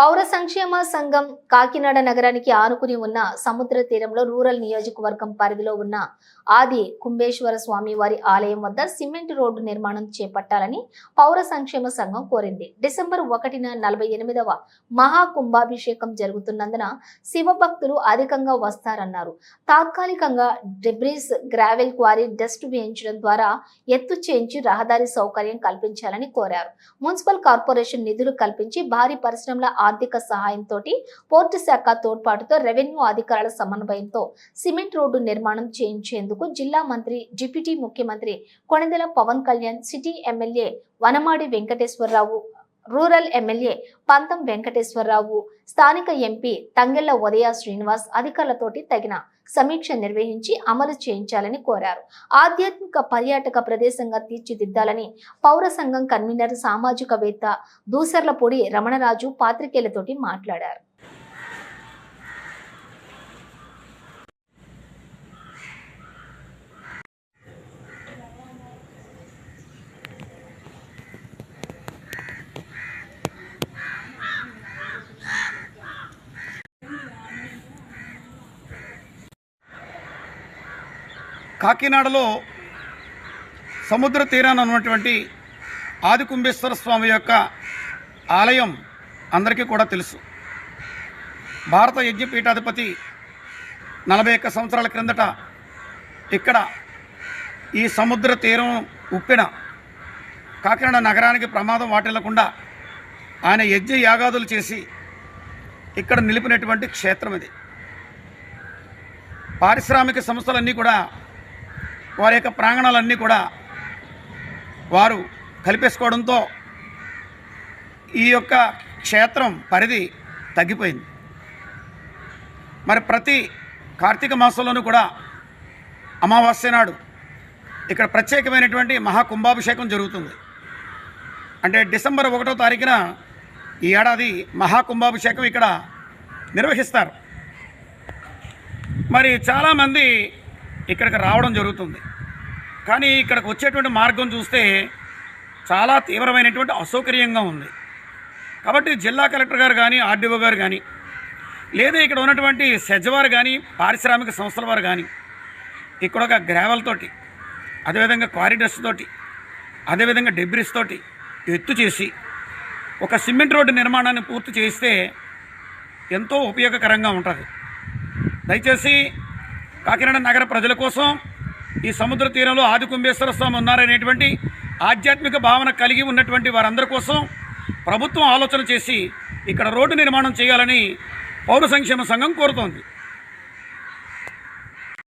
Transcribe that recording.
పౌర సంక్షేమ సంఘం కాకినాడ నగరానికి ఆనుకుని ఉన్న సముద్ర తీరంలో రూరల్ నియోజకవర్గం పరిధిలో ఉన్న ఆది కుంభేశ్వర స్వామి వారి ఆలయం వద్ద సిమెంట్ రోడ్డు నిర్మాణం చేపట్టాలని పౌర సంక్షేమ సంఘం కోరింది. డిసెంబర్ ఒకటిన నలభై ఎనిమిదవ మహా కుంభాభిషేకం జరుగుతున్నందున శివభక్తులు అధికంగా వస్తారన్నారు. తాత్కాలికంగా డెబ్రీస్ గ్రావెల్ క్వారీ డస్ట్ వేయించడం ద్వారా ఎత్తు చేయించి రహదారి సౌకర్యం కల్పించాలని కోరారు. మున్సిపల్ కార్పొరేషన్ నిధులు కల్పించి భారీ పరిశ్రమల ఆర్థిక సహాయంతో పోర్టు శాఖ తోడ్పాటుతో రెవెన్యూ అధికారుల సమన్వయంతో సిమెంట్ రోడ్డు నిర్మాణం చేయించేందుకు జిల్లా మంత్రి డిప్యూటీ ముఖ్యమంత్రి Konidela Pawan Kalyan city MLA Vanamadi Venkateswararao rural MLA Pantham Venkateswararao స్థానిక ఎంపీ తంగెళ్ళ ఉదయ శ్రీనివాస్ అధికారులతోటి తగిన సమీక్ష నిర్వహించి అమలు చేయించాలని కోరారు. ఆధ్యాత్మిక పర్యాటక ప్రదేశంగా తీర్చిదిద్దాలని పౌర సంఘం కన్వీనర్ సామాజికవేత్త దూసర్లపూడి రమణరాజు పాత్రికేయులతోటి మాట్లాడారు. కాకినాడలో సముద్ర తీరాన ఉన్నటువంటి ఆదికుంభేశ్వర స్వామి యొక్క ఆలయం అందరికీ కూడా తెలుసు. భారత యజ్ఞపీఠాధిపతి నలభై ఒక్క సంవత్సరాల క్రిందట ఇక్కడ ఈ సముద్ర తీరం ఉప్పిన కాకినాడ నగరానికి ప్రమాదం వాటిల్లకుండా ఆయన యజ్ఞ యాగాదులు చేసి ఇక్కడ నిలిపినటువంటి క్షేత్రం ఇది పారిశ్రామిక సంస్థలన్నీ కూడా వారి యొక్క ప్రాంగణాలన్నీ కూడా వారు కలిపేసుకోవడంతో ఈ యొక్క క్షేత్రం పరిధి తగ్గిపోయింది. మరి ప్రతి కార్తీక మాసంలోనూ కూడా అమావాస్య నాడు ఇక్కడ ప్రత్యేకమైనటువంటి మహాకుంభాభిషేకం జరుగుతుంది. అంటే డిసెంబర్ ఒకటో తారీఖున ఈ ఏడాది మహాకుంభాభిషేకం ఇక్కడ నిర్వహిస్తారు. మరి చాలామంది ఇక్కడికి రావడం జరుగుతుంది. కానీ ఇక్కడికి వచ్చేటువంటి మార్గం చూస్తే చాలా తీవ్రమైనటువంటి అసౌకర్యంగా ఉంది. కాబట్టి జిల్లా కలెక్టర్ గారు కానీ ఆర్డీఓ గారు కానీ లేదా ఇక్కడ ఉన్నటువంటి సెజ్వారు కానీ పారిశ్రామిక సంస్థల వారు కానీ ఇక్కడ ఒక గ్రావెల్తోటి అదేవిధంగా కారిడర్స్ తోటి అదేవిధంగా డెబ్రిస్ తోటి ఎత్తు చేసి ఒక సిమెంట్ రోడ్డు నిర్మాణాన్ని పూర్తి చేస్తే ఎంతో ఉపయోగకరంగా ఉంటుంది. దయచేసి కాకినాడ నగర ప్రజల కోసం ఈ సముద్ర తీరంలో ఆది కుంభేశ్వర స్వామి ఉన్నారనేటువంటి ఆధ్యాత్మిక భావన కలిగి ఉన్నటువంటి వారందరి కోసం ప్రభుత్వం ఆలోచన చేసి ఇక్కడ రోడ్డు నిర్మాణం చేయాలని పౌర సంక్షేమ సంఘం కోరుతోంది.